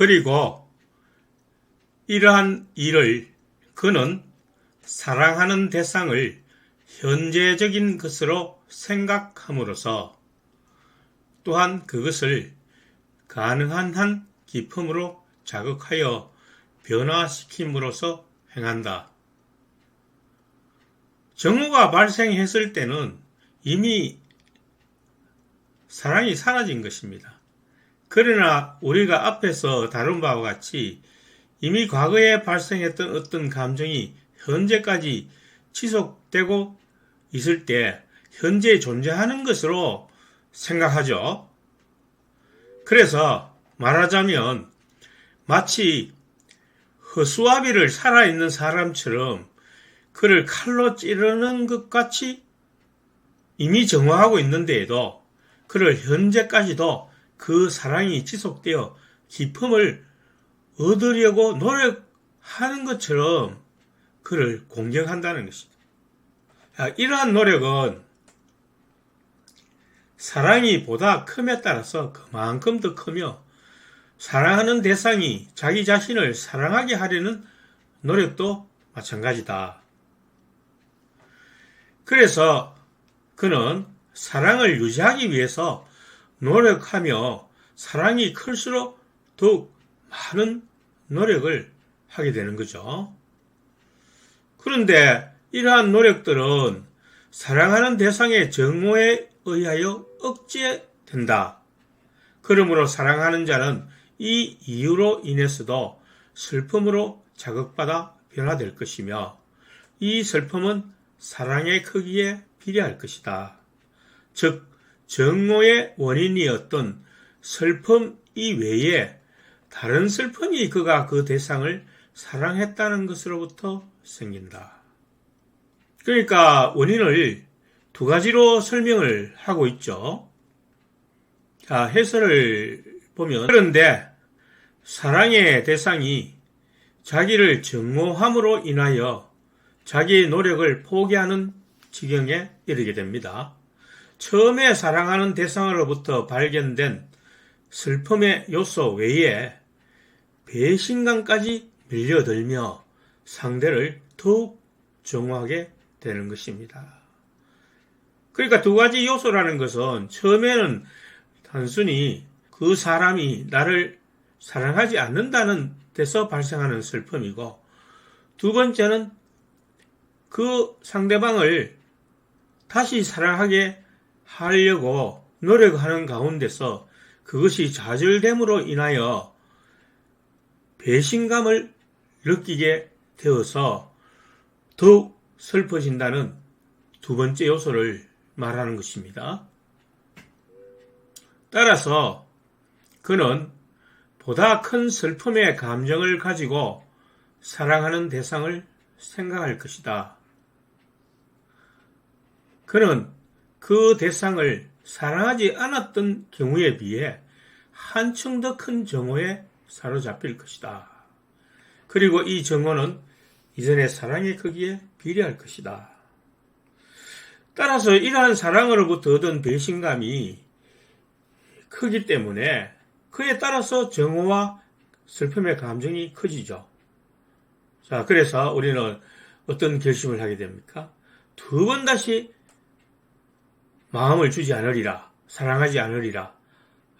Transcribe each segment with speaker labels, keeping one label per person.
Speaker 1: 그리고 이러한 일을 그는 사랑하는 대상을 현재적인 것으로 생각함으로써 또한 그것을 가능한 한 기품으로 자극하여 변화시킴으로써 행한다. 정오가 발생했을 때는 이미 사랑이 사라진 것입니다. 그러나 우리가 앞에서 다룬 바와 같이 이미 과거에 발생했던 어떤 감정이 현재까지 지속되고 있을 때 현재 존재하는 것으로 생각하죠. 그래서 말하자면 마치 허수아비를 살아있는 사람처럼 그를 칼로 찌르는 것 같이 이미 정화하고 있는데에도 그를 현재까지도 그 사랑이 지속되어 기품을 얻으려고 노력하는 것처럼 그를 공격한다는 것입니다. 이러한 노력은 사랑이 보다 큼에 따라서 그만큼 더 크며 사랑하는 대상이 자기 자신을 사랑하게 하려는 노력도 마찬가지다. 그래서 그는 사랑을 유지하기 위해서 노력하며 사랑이 클수록 더욱 많은 노력을 하게 되는 거죠. 그런데 이러한 노력들은 사랑하는 대상의 정오에 의하여 억제된다. 그러므로 사랑하는 자는 이 이유로 인해서도 슬픔으로 자극받아 변화될 것이며 이 슬픔은 사랑의 크기에 비례할 것이다. 즉, 정오의 원인이었던 슬픔 이외에 다른 슬픔이 그가 그 대상을 사랑했다는 것으로부터 생긴다. 그러니까 원인을 두 가지로 설명을 하고 있죠. 자, 해설을 보면 그런데 사랑의 대상이 자기를 증오함으로 인하여 자기의 노력을 포기하는 지경에 이르게 됩니다. 처음에 사랑하는 대상으로부터 발견된 슬픔의 요소 외에 배신감까지 밀려들며 상대를 더욱 정하게 되는 것입니다. 그러니까 두 가지 요소라는 것은 처음에는 단순히 그 사람이 나를 사랑하지 않는다는 데서 발생하는 슬픔이고 두 번째는 그 상대방을 다시 사랑하게 하려고 노력하는 가운데서 그것이 좌절됨으로 인하여 배신감을 느끼게 되어서 더욱 슬퍼진다는 두 번째 요소를 말하는 것입니다. 따라서 그는 보다 큰 슬픔의 감정을 가지고 사랑하는 대상을 생각할 것이다. 그는 그 대상을 사랑하지 않았던 경우에 비해 한층 더 큰 정오에 사로잡힐 것이다. 그리고 이 정오는 이전의 사랑의 크기에 비례할 것이다. 따라서 이러한 사랑으로부터 얻은 배신감이 크기 때문에 그에 따라서 정오와 슬픔의 감정이 커지죠. 자, 그래서 우리는 어떤 결심을 하게 됩니까? 두 번 다시 마음을 주지 않으리라, 사랑하지 않으리라,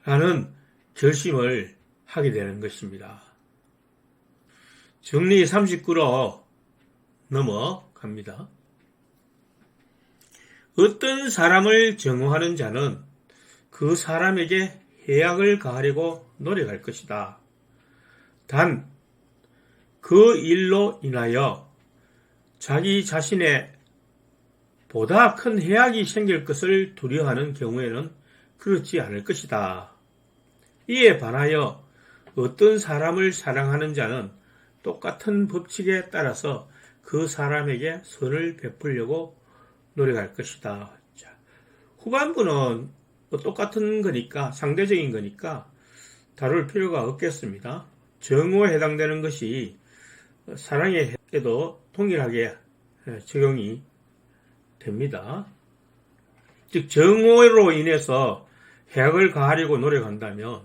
Speaker 1: 라는 결심을 하게 되는 것입니다. 정리 39로 넘어갑니다. 어떤 사람을 정오하는 자는 그 사람에게 해악을 가하려고 노력할 것이다. 단, 그 일로 인하여 자기 자신의 보다 큰 해악이 생길 것을 두려워하는 경우에는 그렇지 않을 것이다. 이에 반하여 어떤 사람을 사랑하는 자는 똑같은 법칙에 따라서 그 사람에게 선을 베풀려고 노력할 것이다. 자, 후반부는 뭐 똑같은 거니까 상대적인 거니까 다룰 필요가 없겠습니다. 정오에 해당되는 것이 사랑에도 동일하게 적용이 됩니다. 즉 정오로 인해서 해악을 가하려고 노력한다면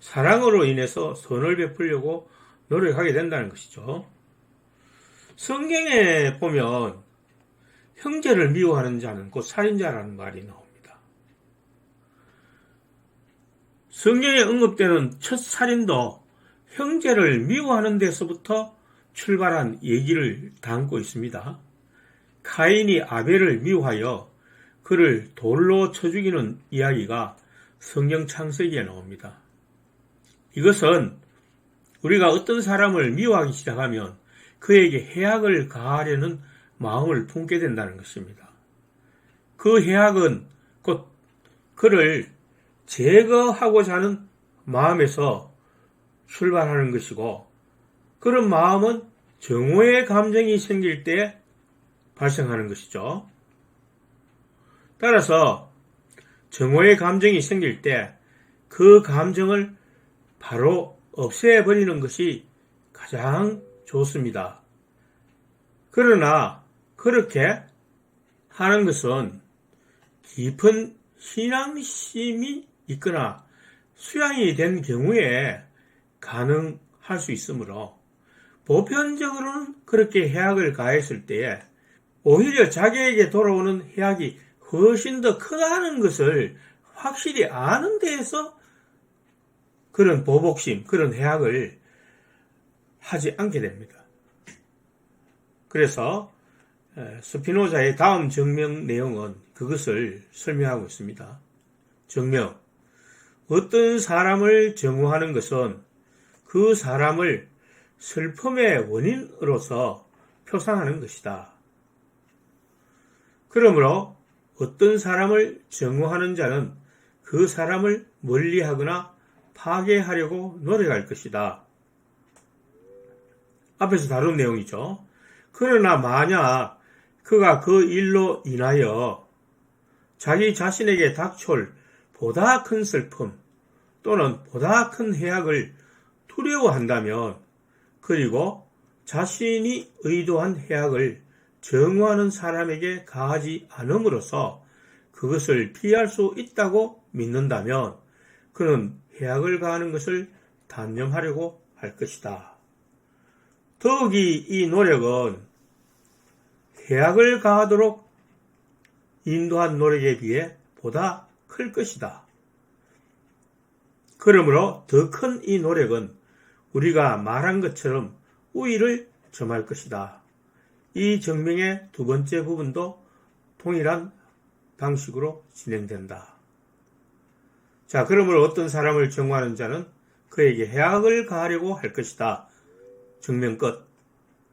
Speaker 1: 사랑으로 인해서 선을 베풀려고 노력하게 된다는 것이죠. 성경에 보면 형제를 미워하는 자는 곧 살인자라는 말이 나옵니다. 성경에 언급되는 첫 살인도 형제를 미워하는 데서부터 출발한 얘기를 담고 있습니다. 카인이 아벨을 미워하여 그를 돌로 쳐 죽이는 이야기가 성경 창세기에 나옵니다. 이것은 우리가 어떤 사람을 미워하기 시작하면 그에게 해악을 가하려는 마음을 품게 된다는 것입니다. 그 해악은 곧 그를 제거하고자 하는 마음에서 출발하는 것이고 그런 마음은 정오의 감정이 생길 때 발생하는 것이죠. 따라서 정오의 감정이 생길 때 그 감정을 바로 없애버리는 것이 가장 좋습니다. 그러나 그렇게 하는 것은 깊은 신앙심이 있거나 수양이 된 경우에 가능할 수 있으므로 보편적으로는 그렇게 해악을 가했을 때에 오히려 자기에게 돌아오는 해악이 훨씬 더 크다는 것을 확실히 아는 데에서 그런 보복심, 그런 해악을 하지 않게 됩니다. 그래서 스피노자의 다음 증명 내용은 그것을 설명하고 있습니다. 증명. 어떤 사람을 정오하는 것은 그 사람을 슬픔의 원인으로서 표상하는 것이다. 그러므로 어떤 사람을 정오하는 자는 그 사람을 멀리하거나 파괴하려고 노력할 것이다. 앞에서 다룬 내용이죠. 그러나 만약 그가 그 일로 인하여 자기 자신에게 닥쳐올 보다 큰 슬픔 또는 보다 큰 해악을 두려워한다면 그리고 자신이 의도한 해악을 정오하는 사람에게 가하지 않음으로써 그것을 피할 수 있다고 믿는다면 그는 해악을 가하는 것을 단념하려고 할 것이다. 더욱이 이 노력은 해악을 가하도록 인도한 노력에 비해 보다 클 것이다. 그러므로 더 큰 이 노력은 우리가 말한 것처럼 우위를 점할 것이다. 이 증명의 두 번째 부분도 동일한 방식으로 진행된다. 자, 그러므로 어떤 사람을 정화하는 자는 그에게 해악을 가하려고 할 것이다. 증명 끝.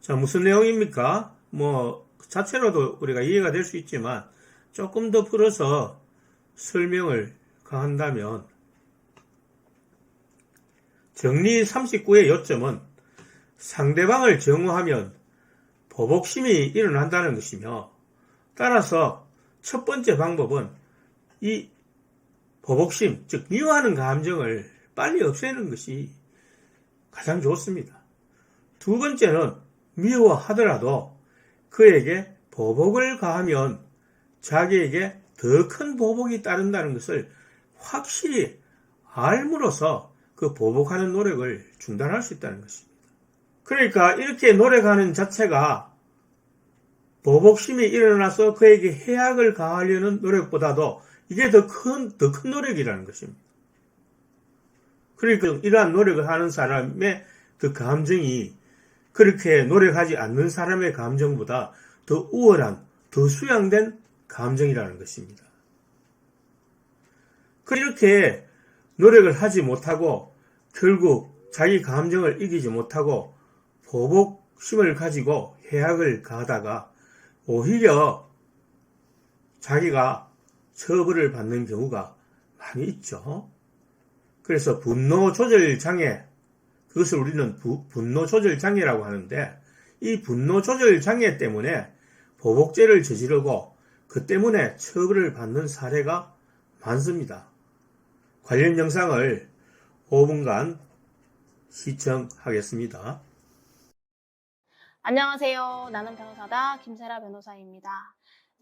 Speaker 1: 자, 무슨 내용입니까? 뭐, 자체로도 우리가 이해가 될 수 있지만, 조금 더 풀어서 설명을 가한다면, 정리 39의 요점은 상대방을 정오하면 보복심이 일어난다는 것이며, 따라서 첫 번째 방법은 이 보복심, 즉 미워하는 감정을 빨리 없애는 것이 가장 좋습니다. 두 번째는 미워하더라도 그에게 보복을 가하면 자기에게 더 큰 보복이 따른다는 것을 확실히 알므로써 그 보복하는 노력을 중단할 수 있다는 것입니다. 그러니까 이렇게 노력하는 자체가 보복심이 일어나서 그에게 해악을 가하려는 노력보다도 이게 더 큰, 더 큰 노력이라는 것입니다. 그러니까 이러한 노력을 하는 사람의 그 감정이 그렇게 노력하지 않는 사람의 감정보다 더 우월한, 더 수양된 감정이라는 것입니다. 그렇게 노력을 하지 못하고 결국 자기 감정을 이기지 못하고 보복심을 가지고 해악을 가다가 오히려 자기가 처벌을 받는 경우가 많이 있죠. 그래서 분노 조절 장애, 그것을 우리는 부, 분노 조절 장애라고 하는데 이 분노 조절 장애 때문에 보복죄를 저지르고 그 때문에 처벌을 받는 사례가 많습니다. 관련 영상을 5분간 시청하겠습니다.
Speaker 2: 안녕하세요. 나는 변호사다 김세라 변호사입니다.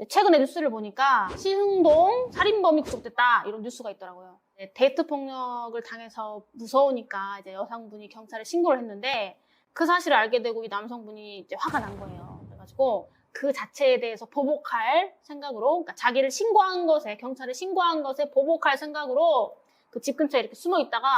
Speaker 2: 최근에 뉴스를 보니까 시흥동 살인범이 구속됐다 이런 뉴스가 있더라고요. 네, 데이트 폭력을 당해서 무서우니까 이제 여성분이 경찰에 신고를 했는데 그 사실을 알게 되고 이 남성분이 이제 화가 난 거예요. 그래가지고 그 자체에 대해서 보복할 생각으로, 그러니까 자기를 신고한 것에 경찰에 신고한 것에 보복할 생각으로 그 집 근처에 이렇게 숨어 있다가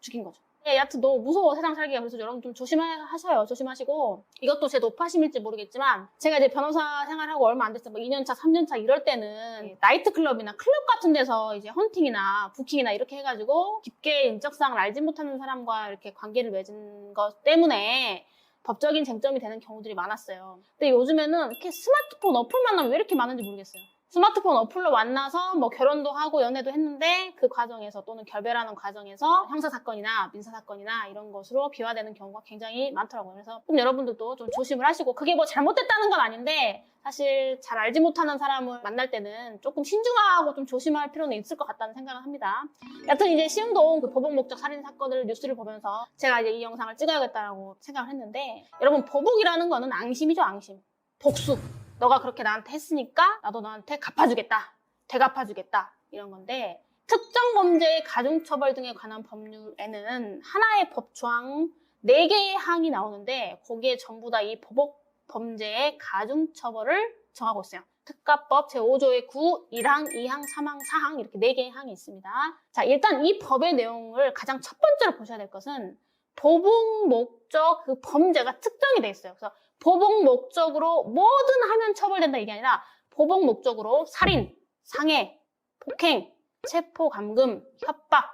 Speaker 2: 죽인 거죠. 예, 여하튼 너무 무서워 세상 살기가 그래서 여러분 좀 조심하셔요. 조심하시고 이것도 제 노파심일지 모르겠지만 제가 이제 변호사 생활하고 얼마 안 됐어요. 뭐 2년차, 3년차 이럴 때는 나이트 클럽이나 클럽 같은 데서 이제 헌팅이나 부킹이나 이렇게 해가지고 깊게 인적사항을 알지 못하는 사람과 이렇게 관계를 맺은 것 때문에 법적인 쟁점이 되는 경우들이 많았어요. 근데 요즘에는 이렇게 스마트폰 어플 만 나면 왜 이렇게 많은지 모르겠어요. 스마트폰 어플로 만나서 뭐 결혼도 하고 연애도 했는데 그 과정에서 또는 결별하는 과정에서 형사 사건이나 민사 사건이나 이런 것으로 비화되는 경우가 굉장히 많더라고요. 그래서 좀 여러분들도 좀 조심을 하시고 그게 뭐 잘못됐다는 건 아닌데 사실 잘 알지 못하는 사람을 만날 때는 조금 신중하고 좀 조심할 필요는 있을 것 같다는 생각을 합니다. 여튼 이제 시흥동 그 보복 목적 살인 사건을 뉴스를 보면서 제가 이제 이 영상을 찍어야겠다라고 생각을 했는데 여러분 보복이라는 거는 앙심이죠 앙심 복수 너가 그렇게 나한테 했으니까 나도 너한테 갚아주겠다 되갚아주겠다 이런 건데 특정 범죄의 가중처벌 등에 관한 법률에는 하나의 법 조항 4개의 항이 나오는데 거기에 전부 다 이 보복 범죄의 가중처벌을 정하고 있어요. 특가법 제5조의 9, 1항, 2항, 3항, 4항 이렇게 4개의 항이 있습니다. 자, 일단 이 법의 내용을 가장 첫 번째로 보셔야 될 것은 보복 목적 그 범죄가 특정이 돼 있어요. 그래서 보복 목적으로 뭐든 하면 처벌된다 이게 아니라 보복 목적으로 살인, 상해, 폭행, 체포, 감금, 협박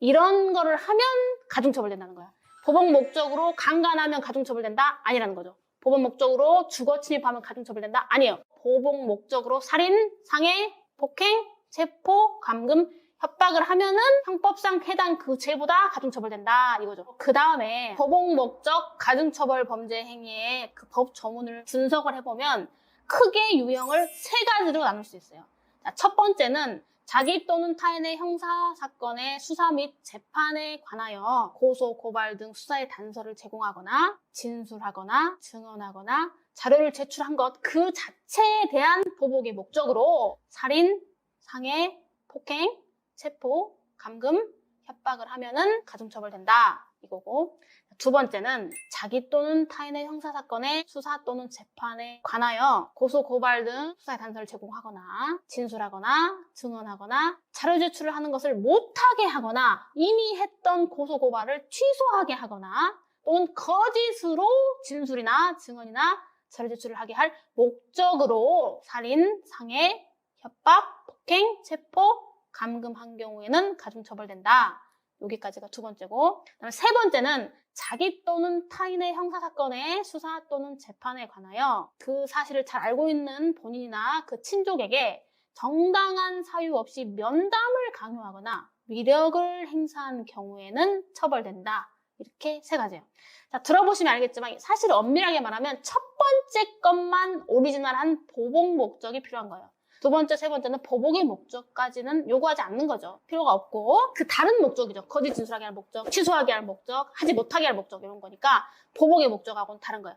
Speaker 2: 이런 거를 하면 가중처벌된다는 거야. 보복 목적으로 강간하면 가중처벌된다? 아니라는 거죠. 보복 목적으로 주거 침입하면 가중처벌된다? 아니에요. 보복 목적으로 살인, 상해, 폭행, 체포, 감금, 협박을 하면은 형법상 해당 그 죄보다 가중처벌된다 이거죠. 그 다음에 보복 목적 가중처벌 범죄 행위의 그 법 조문을 분석을 해보면 크게 유형을 세 가지로 나눌 수 있어요. 자, 첫 번째는 자기 또는 타인의 형사 사건의 수사 및 재판에 관하여 고소, 고발 등 수사의 단서를 제공하거나 진술하거나 증언하거나 자료를 제출한 것 그 자체에 대한 보복의 목적으로 살인, 상해, 폭행, 체포, 감금, 협박을 하면은 가중처벌된다. 이거고. 두 번째는 자기 또는 타인의 형사사건의 수사 또는 재판에 관하여 고소, 고발 등 수사의 단서를 제공하거나 진술하거나 증언하거나 자료 제출을 하는 것을 못하게 하거나 이미 했던 고소, 고발을 취소하게 하거나 또는 거짓으로 진술이나 증언이나 자료 제출을 하게 할 목적으로 살인, 상해, 협박, 폭행, 체포, 감금한 경우에는 가중처벌된다. 여기까지가 두 번째고 그다음에 세 번째는 자기 또는 타인의 형사 사건의 수사 또는 재판에 관하여 그 사실을 잘 알고 있는 본인이나 그 친족에게 정당한 사유 없이 면담을 강요하거나 위력을 행사한 경우에는 처벌된다. 이렇게 세 가지예요. 자, 들어보시면 알겠지만 사실 엄밀하게 말하면 첫 번째 것만 오리지널한 보복 목적이 필요한 거예요. 두 번째, 세 번째는 보복의 목적까지는 요구하지 않는 거죠. 필요가 없고 그 다른 목적이죠. 거짓 진술하게 할 목적, 취소하게 할 목적, 하지 못하게 할 목적 이런 거니까 보복의 목적하고는 다른 거예요.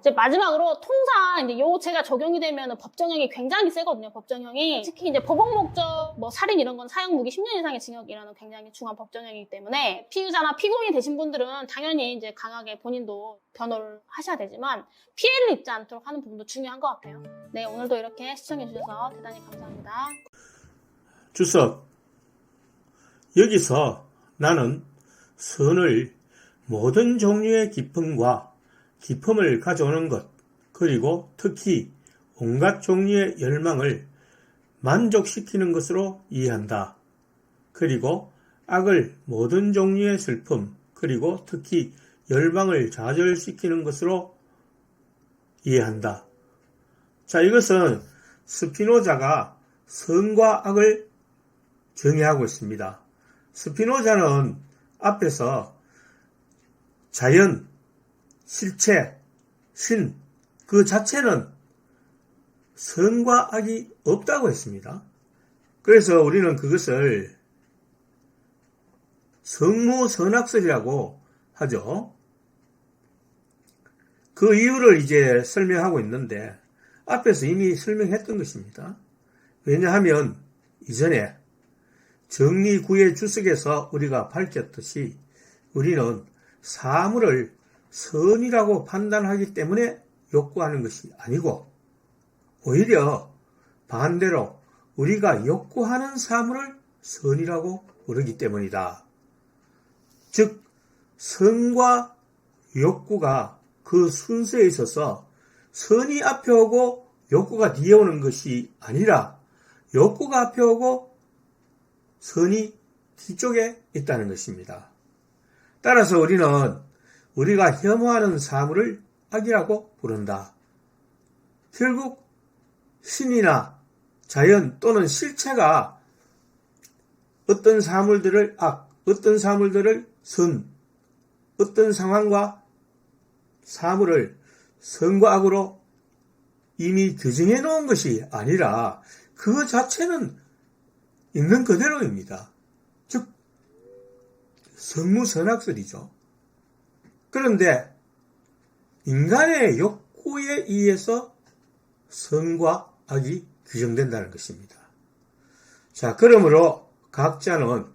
Speaker 2: 이제 마지막으로 통상 이제 요 제가 적용이 되면 법정형이 굉장히 세거든요. 법정형이 특히 이제 보복 목적 뭐 살인 이런 건 사형 무기 10년 이상의 징역이라는 굉장히 중한 법정형이기 때문에 피의자나 피고인이 되신 분들은 당연히 이제 강하게 본인도 변호를 하셔야 되지만 피해를 입지 않도록 하는 부분도 중요한 것 같아요. 네 오늘도 이렇게 시청해 주셔서 대단히 감사합니다.
Speaker 1: 주석, 여기서 나는 선을 모든 종류의 기쁨과 기쁨을 가져오는 것, 그리고 특히 온갖 종류의 열망을 만족시키는 것으로 이해한다. 그리고 악을 모든 종류의 슬픔, 그리고 특히 열망을 좌절시키는 것으로 이해한다. 자, 이것은 스피노자가 선과 악을 정의하고 있습니다. 스피노자는 앞에서 자연, 실체, 신, 그 자체는 선과 악이 없다고 했습니다. 그래서 우리는 그것을 성무 선악설이라고 하죠. 그 이유를 이제 설명하고 있는데, 앞에서 이미 설명했던 것입니다. 왜냐하면 이전에 정리구의 주석에서 우리가 밝혔듯이 우리는 사물을 선이라고 판단하기 때문에 욕구하는 것이 아니고 오히려 반대로 우리가 욕구하는 사물을 선이라고 부르기 때문이다. 즉, 선과 욕구가 그 순서에 있어서 선이 앞에 오고 욕구가 뒤에 오는 것이 아니라 욕구가 앞에 오고 선이 뒤쪽에 있다는 것입니다. 따라서 우리는 우리가 혐오하는 사물을 악이라고 부른다. 결국 신이나 자연 또는 실체가 어떤 사물들을 악, 어떤 사물들을 선, 어떤 상황과 사물을 선과 악으로 이미 규정해 놓은 것이 아니라 그 자체는 있는 그대로입니다. 즉, 성무선악설이죠. 그런데 인간의 욕구에 의해서 선과 악이 규정된다는 것입니다. 자, 그러므로 각자는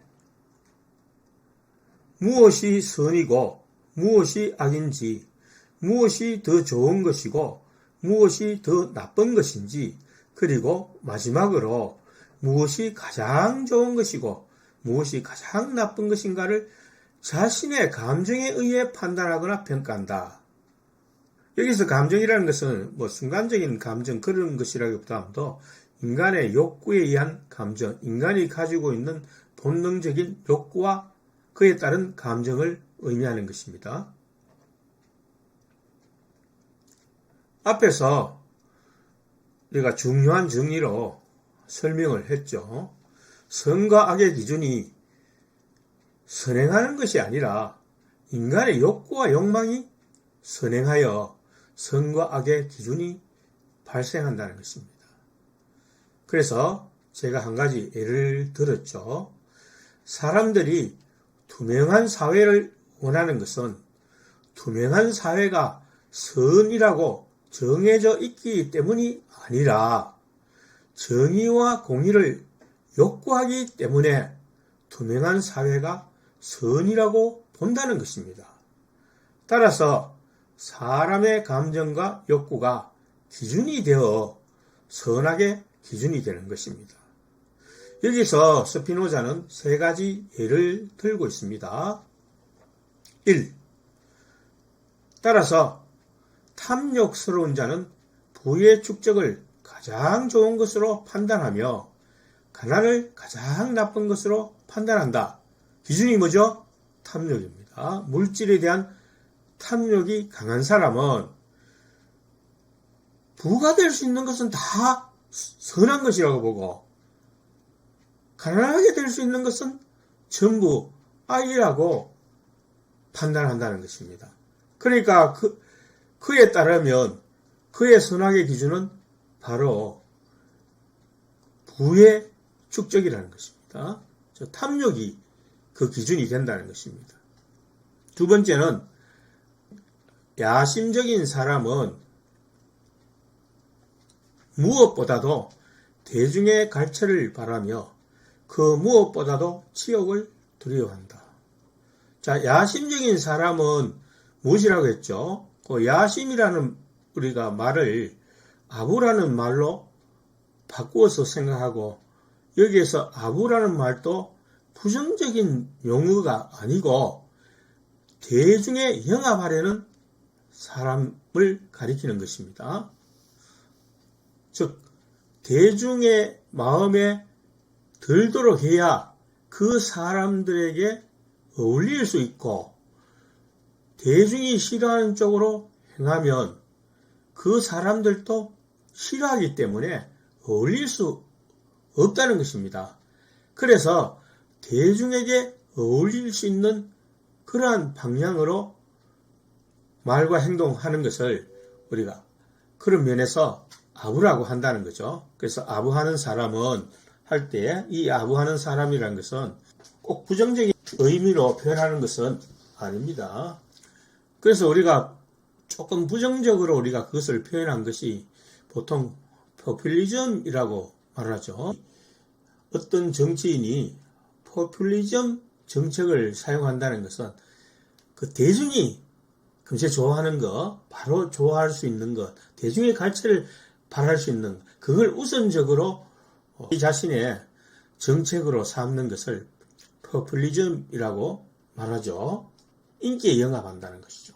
Speaker 1: 무엇이 선이고 무엇이 악인지, 무엇이 더 좋은 것이고 무엇이 더 나쁜 것인지, 그리고 마지막으로 무엇이 가장 좋은 것이고 무엇이 가장 나쁜 것인가를 자신의 감정에 의해 판단하거나 평가한다. 여기서 감정이라는 것은 뭐 순간적인 감정 그런 것이라기보다도 인간의 욕구에 의한 감정, 인간이 가지고 있는 본능적인 욕구와 그에 따른 감정을 의미하는 것입니다. 앞에서 우리가 중요한 정리로 설명을 했죠. 선과 악의 기준이 선행하는 것이 아니라 인간의 욕구와 욕망이 선행하여 선과 악의 기준이 발생한다는 것입니다. 그래서 제가 한 가지 예를 들었죠. 사람들이 투명한 사회를 원하는 것은 투명한 사회가 선이라고 정해져 있기 때문이 아니라 정의와 공의를 욕구하기 때문에 투명한 사회가 선이라고 본다는 것입니다. 따라서 사람의 감정과 욕구가 기준이 되어 선악의 기준이 되는 것입니다. 여기서 스피노자는 세 가지 예를 들고 있습니다. 1. 따라서 탐욕스러운 자는 부의 축적을 가장 좋은 것으로 판단하며 가난을 가장 나쁜 것으로 판단한다. 기준이 뭐죠? 탐욕입니다. 물질에 대한 탐욕이 강한 사람은 부가 될 수 있는 것은 다 선한 것이라고 보고 가난하게 될 수 있는 것은 전부 악이라고 판단한다는 것입니다. 그러니까 그, 그에 따르면 그의 선악의 기준은 바로 부의 축적이라는 것입니다. 저 탐욕이 그 기준이 된다는 것입니다. 두 번째는 야심적인 사람은 무엇보다도 대중의 갈채를 바라며 그 무엇보다도 치욕을 두려워한다. 자, 야심적인 사람은 무엇이라고 했죠? 그 야심이라는 우리가 말을 아부라는 말로 바꾸어서 생각하고 여기에서 아부라는 말도 부정적인 용어가 아니고 대중에 영합하려는 사람을 가리키는 것입니다. 즉, 대중의 마음에 들도록 해야 그 사람들에게 어울릴 수 있고, 대중이 싫어하는 쪽으로 행하면 그 사람들도 싫어하기 때문에 어울릴 수 없다는 것입니다. 그래서 대중에게 어울릴 수 있는 그러한 방향으로 말과 행동하는 것을 우리가 그런 면에서 아부라고 한다는 거죠. 그래서 아부하는 사람은 할 때 이 아부하는 사람이라는 것은 꼭 부정적인 의미로 표현하는 것은 아닙니다. 그래서 우리가 조금 부정적으로 우리가 그것을 표현한 것이 보통 포퓰리즘이라고 말하죠. 어떤 정치인이 포퓰리즘 정책을 사용한다는 것은 그 대중이 금세 좋아하는 거, 바로 좋아할 수 있는 것, 대중의 가치를 바랄 수 있는 그걸 우선적으로 어, 이 자신의 정책으로 삼는 것을 포퓰리즘이라고 말하죠. 인기에 영합한다는 것이죠.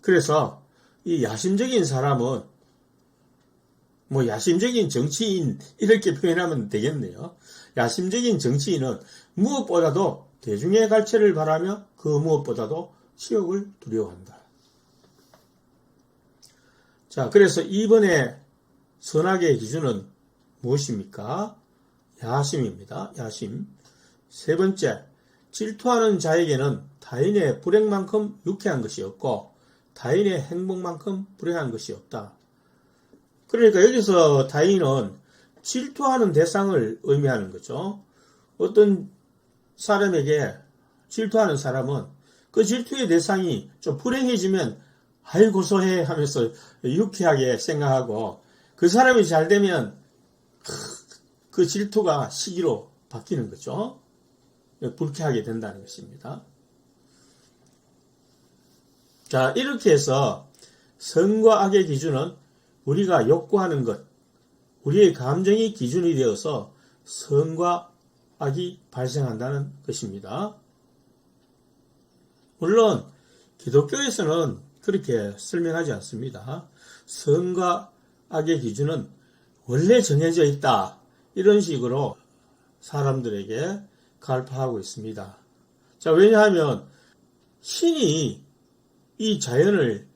Speaker 1: 그래서 이 야심적인 사람은 뭐 야심적인 정치인 이렇게 표현하면 되겠네요. 야심적인 정치인은 무엇보다도 대중의 갈채를 바라며 그 무엇보다도 치욕을 두려워한다. 자, 그래서 이번에 선악의 기준은 무엇입니까? 야심입니다. 야심. 세 번째, 질투하는 자에게는 타인의 불행만큼 유쾌한 것이 없고 타인의 행복만큼 불행한 것이 없다. 그러니까 여기서 타인은 질투하는 대상을 의미하는 거죠. 어떤 사람에게 질투하는 사람은 그 질투의 대상이 좀 불행해지면 아이 고 소해 하면서 유쾌하게 생각하고 그 사람이 잘 되면 그 질투가 시기로 바뀌는 거죠. 불쾌하게 된다는 것입니다. 자, 이렇게 해서 선과 악의 기준은 우리가 욕구하는 것, 우리의 감정이 기준이 되어서 선과 악이 발생한다는 것입니다. 물론 기독교에서는 그렇게 설명하지 않습니다. 선과 악의 기준은 원래 정해져 있다. 이런 식으로 사람들에게 갈파하고 있습니다. 자, 왜냐하면 신이 이 자연을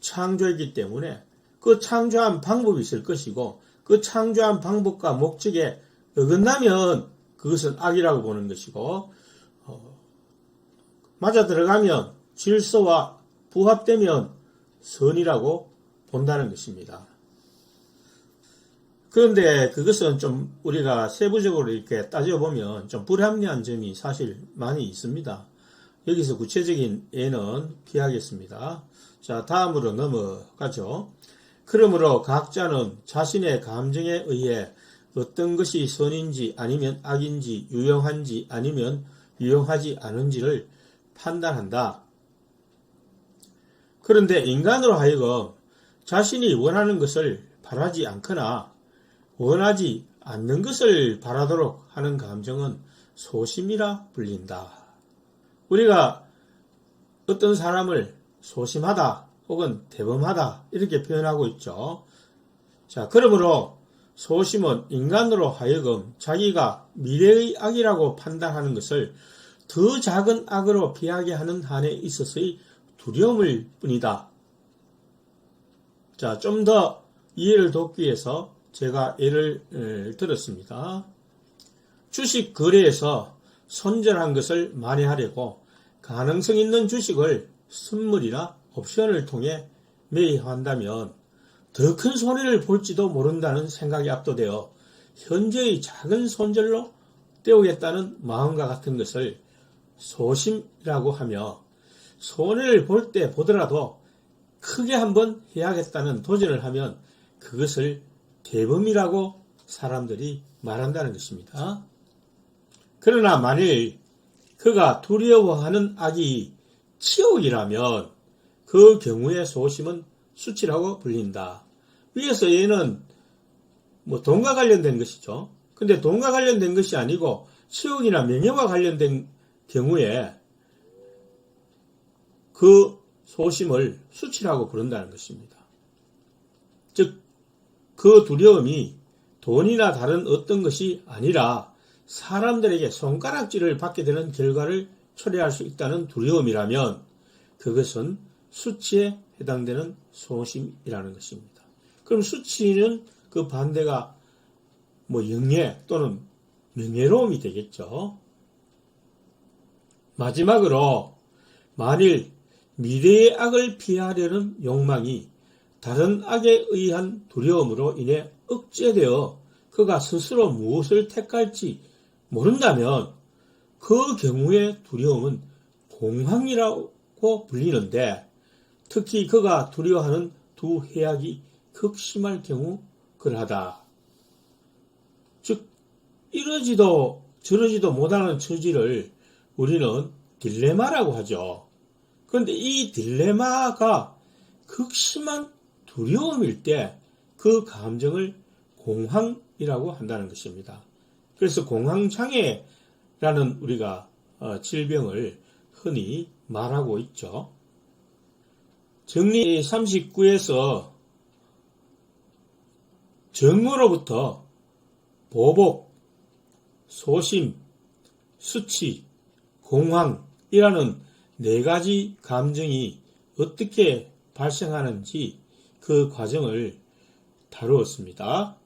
Speaker 1: 창조했기 때문에 그 창조한 방법이 있을 것이고 그 창조한 방법과 목적에 어긋나면 그것은 악이라고 보는 것이고 어, 맞아 들어가면 질서와 부합되면 선이라고 본다는 것입니다. 그런데 그것은 좀 우리가 세부적으로 이렇게 따져보면 좀 불합리한 점이 사실 많이 있습니다. 여기서 구체적인 예는 피하겠습니다. 자, 다음으로 넘어가죠. 그러므로 각자는 자신의 감정에 의해 어떤 것이 선인지 아니면 악인지 유용한지 아니면 유용하지 않은지를 판단한다. 그런데 인간으로 하여금 자신이 원하는 것을 바라지 않거나 원하지 않는 것을 바라도록 하는 감정은 소심이라 불린다. 우리가 어떤 사람을 소심하다 혹은 대범하다 이렇게 표현하고 있죠. 자, 그러므로 소심은 인간으로 하여금 자기가 미래의 악이라고 판단하는 것을 더 작은 악으로 피하게 하는 한에 있어서의 두려움일 뿐이다. 자, 좀 더 이해를 돕기 위해서 제가 예를 들었습니다. 주식 거래에서 손절한 것을 만회하려고 가능성 있는 주식을 선물이나 옵션을 통해 매입한다면 더 큰 손해를 볼지도 모른다는 생각이 압도되어 현재의 작은 손절로 때우겠다는 마음과 같은 것을 소심이라고 하며 손해를 볼 때 보더라도 크게 한번 해야겠다는 도전을 하면 그것을 대범이라고 사람들이 말한다는 것입니다. 그러나 만일 그가 두려워하는 악이 치욕이라면 그 경우의 소심은 수치라고 불린다. 위에서 얘는 뭐 돈과 관련된 것이죠. 근데 돈과 관련된 것이 아니고 치욕이나 명예와 관련된 경우에 그 소심을 수치라고 부른다는 것입니다. 즉, 그 두려움이 돈이나 다른 어떤 것이 아니라 사람들에게 손가락질을 받게 되는 결과를 초래할 수 있다는 두려움이라면 그것은 수치에 해당되는 소심이라는 것입니다. 그럼 수치는 그 반대가 뭐 영예 또는 명예로움이 되겠죠. 마지막으로 만일 미래의 악을 피하려는 욕망이 다른 악에 의한 두려움으로 인해 억제되어 그가 스스로 무엇을 택할지 모른다면 그 경우의 두려움은 공황이라고 불리는데 특히 그가 두려워하는 두 해악이 극심할 경우 그러하다. 즉 이러지도 저러지도 못하는 처지를 우리는 딜레마라고 하죠. 그런데 이 딜레마가 극심한 두려움일 때 그 감정을 공황이라고 한다는 것입니다. 그래서 공황장애라는 우리가 어, 질병을 흔히 말하고 있죠. 정리 39에서 정으로부터 보복, 소심, 수치, 공황이라는 네 가지 감정이 어떻게 발생하는지 그 과정을 다루었습니다.